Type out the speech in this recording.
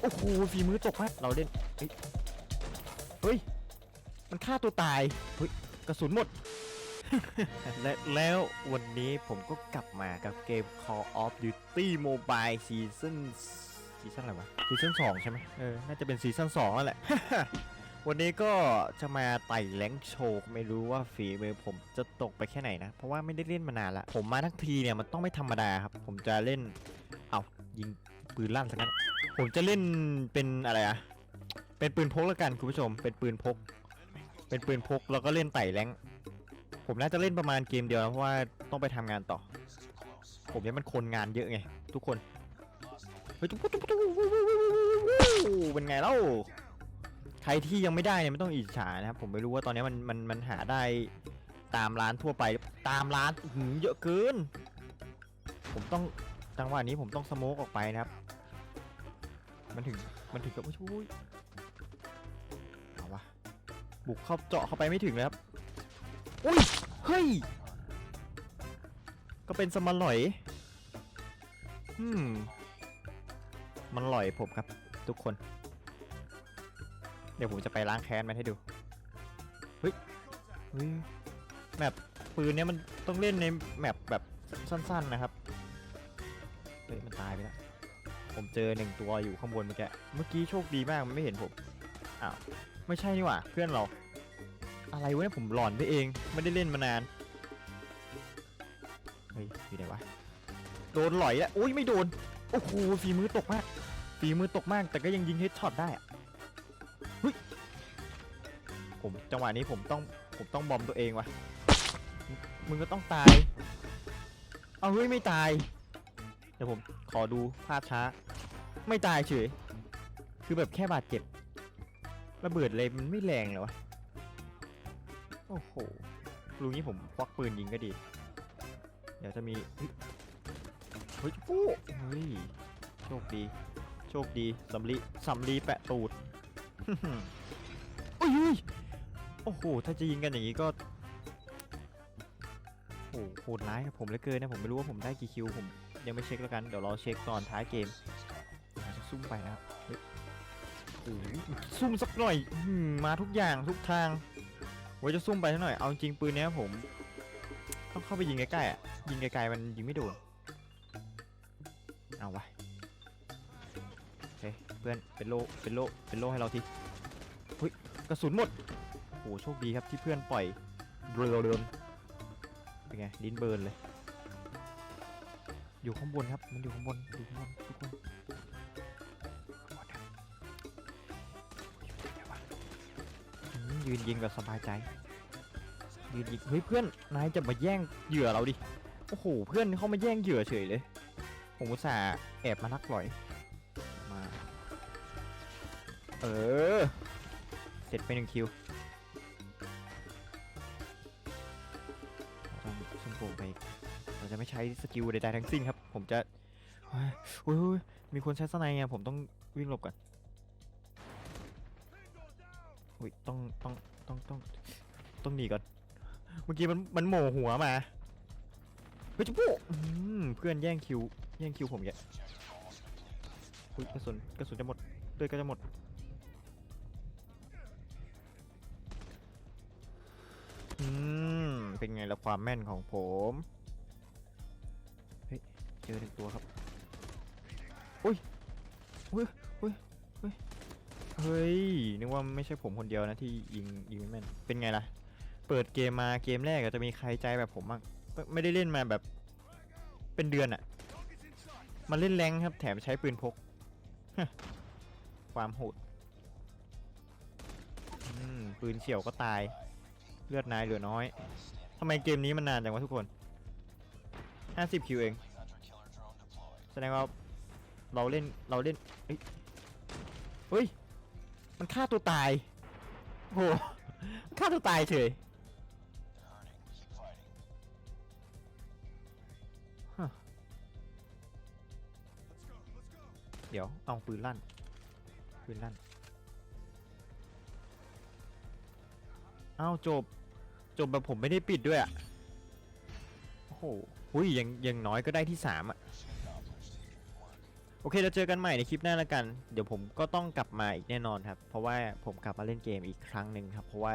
โอ้โหฝีมือตกมากเราเล่นเฮ้ยเฮ้ย มันฆ่าตัวตายเฮ้ยกระสุนหมด และแล้ววันนี้ผมก็กลับมากับเกม Call of Duty Mobile Season ซีซั่นอะไรวะซีซั่นสองใช่ไหมเออ น่าจะเป็นซีซั่นสองนั่นแหละ วันนี้ก็จะมาไต่แรงโชว์ไม่รู้ว่าฝีมือผมจะตกไปแค่ไหนนะ เพราะว่าไม่ได้เล่นมานานละ ผมมาทั้งทีเนี่ยมันต้องไม่ธรรมดาครับ ผมจะเล่น เอายิงปืนลั่นสักนั้น ผมจะเล่นเป็นอะไรอะเป็นปืนพกแล้วกันคุณผู้ชม เป็นปืนพก เป็นปืนพกแล้วก็เล่นไต่แรงผมน่าจะเล่นประมาณเกมเดียวนะเพราะว่าต้องไปทำงานต่อ ผมเนี่ยมันคนงานเยอะไง ทุกคนเฮ้ยจุ๊บจุ๊บจุ๊บเป็นไงเล่าใครที่ยังไม่ได้เนี่ยไม่ต้องอิจฉานะครับผมไม่รู้ว่าตอนนี้มันมันมันหาได้ตามร้านทั่วไปตามร้านหือเยอะเกิน ผมต้องจังหวะนี้ผมต้องสโมกออกไปนะครับ มันถึงมันถึงกับว่าช่วยเอาวะบุกเข้าเจาะเข้าไปไม่ถึงเลยครับอุ้ยเฮ้ยก็เป็นสมาหลอยอืมมันหลอยผมครับ ทุกคน เดี๋ยวผมจะไปล้างแค้นมันให้ดูเฮ้ยเฮ้ยแมปปืนเนี้ยมันต้องเล่นในแมปแบบสั้น ๆนะครับเฮ้ยมันตายไปแล้ว ผมเจอหนึ่งตัวอยู่ข้างบนเมื่อกี้เมื่อกี้โชคดีมากมันไม่เห็นผมอ้าวไม่ใช่นี่หว่าเพื่อนเรา อะไรวะเนี่ยผมหลอนไปเอง ไม่ได้เล่นมานานเฮ้ยอยู่ไหนวะโดนหลอยแล้วอุ้ยไม่โดนโอ้โหฝีมือตกมากฝีมือตกมาก แต่ก็ยังยิงเฮดช็อตได้อะเฮ้ยผมจังหวะนี้ผมต้องผมต้องบอมตัวเองวะมึงมึงก็ต้องตายเอาเฮ้ยไม่ตาย เดี๋ยวผมขอดูภาพช้า ไม่ตายเฉย คือแบบแค่บาดเจ็บ ระเบิดเลยมันไม่แรงเลยวะ โอ้โหรู้งี้ผมควักปืนยิงก็ดี เดี๋ยวจะมี เฮ้ยเฮ้ยปู้เฮ้ย โชคดี โชคดีสำลีสำลีแปะตูดโอ้ยเฮ้ยโอ้โห ถ้าจะยิงกันอย่างนี้ก็โอ้โหโหดร้ายกับผมเหลือเกินนะ ผมไม่รู้ว่าผมได้กี่คิวผม ยังไม่เช็คแล้วกัน เดี๋ยวรอเช็คตอนท้ายเกมจะซุ่มไปนะครับซุ่มสักหน่อยมาทุกอย่างทุกทางไว้จะซุ่มไปสักหน่อย เอาจริงปืนเนี้ยผมต้องเข้าไปยิงใกล้ๆอะ ยิงไกลๆมันยิงไม่โดน เอาวะโอเคเพื่อนเป็นโลเป็นโลเป็นโลให้เราทีเฮ้ยกระสุนหมดโอ้โหโชคดีครับที่เพื่อนปล่อยเรือเดินเป็นไงลิ้นเบิร์นเลย อยู่ข้างบนครับ มันอยู่ข้างบน อยู่ข้างบนทุกคนข้างยืนยิงแบบสบายใจ ยืนยิง เฮ้ยเพื่อน นายจะมาแย่งเหยื่อเราดิ โอ้โห เพื่อนเขามาแย่งเหยื่อเฉยเลย ผมอุตส่าห์แอบมานักหลอย มา เออ เสร็จไปหนึ่งคิวเราต้องซุ่มโป่งไปเราจะไม่ใช้สกิลใดๆทั้งสิ้นครับ ผมจะเฮ้ยมีคนใช้สไนด์ไงผมต้องวิ่งหลบก่อนอุ้ยต้องต้องต้องต้องต้องหนีก่อนเมื่อกี้มันมันโหมหัวมาเฮ้ยจุ๊บปุ๊อืมเพื่อนแย่งคิวแย่งคิวผมแกอุ้ยกระสุนกระสุนจะหมดเลือดก็จะหมดอืมเป็นไงละความแม่นของผม เจอหนึ่งตัวครับอุ้ยอุ้ยอุ้ยอุ้ยเฮ้ยนึกว่าไม่ใช่ผมคนเดียวนะที่ยิงยิงไม่แม่นเป็นไงล่ะ เปิดเกมมาเกมแรกอะจะมีใครใจแบบผมบ้างก็ไม่ได้เล่นมาแบบเป็นเดือนอะมาเล่นแรงครับ แถมใช้ปืนพกความโหดอืมปืนเฉียวก็ตาย เลือดนายเหลือน้อยทำไมเกมนี้มันนานจังวะทุกคน 50คิวเองแส ดงว่าเราเล่นเราเล่นเฮ้ยเฮ้ยมันฆ่าตัวตายโหฆ่าตัวตายเฉยเดี๋ยวเอาปืนลั่นปืนลั่นเอาจบจบแบบผมไม่ได้ปิดด้วยอะโอ้โหหุยยังยังน้อยก็ได้ที่สามอะ โอเคเราเจอกันใหม่ในคลิปหน้าแล้วกัน เดี๋ยวผมก็ต้องกลับมาอีกแน่นอนครับ เพราะว่าผมกลับมาเล่นเกมอีกครั้งหนึ่งครับ เพราะว่า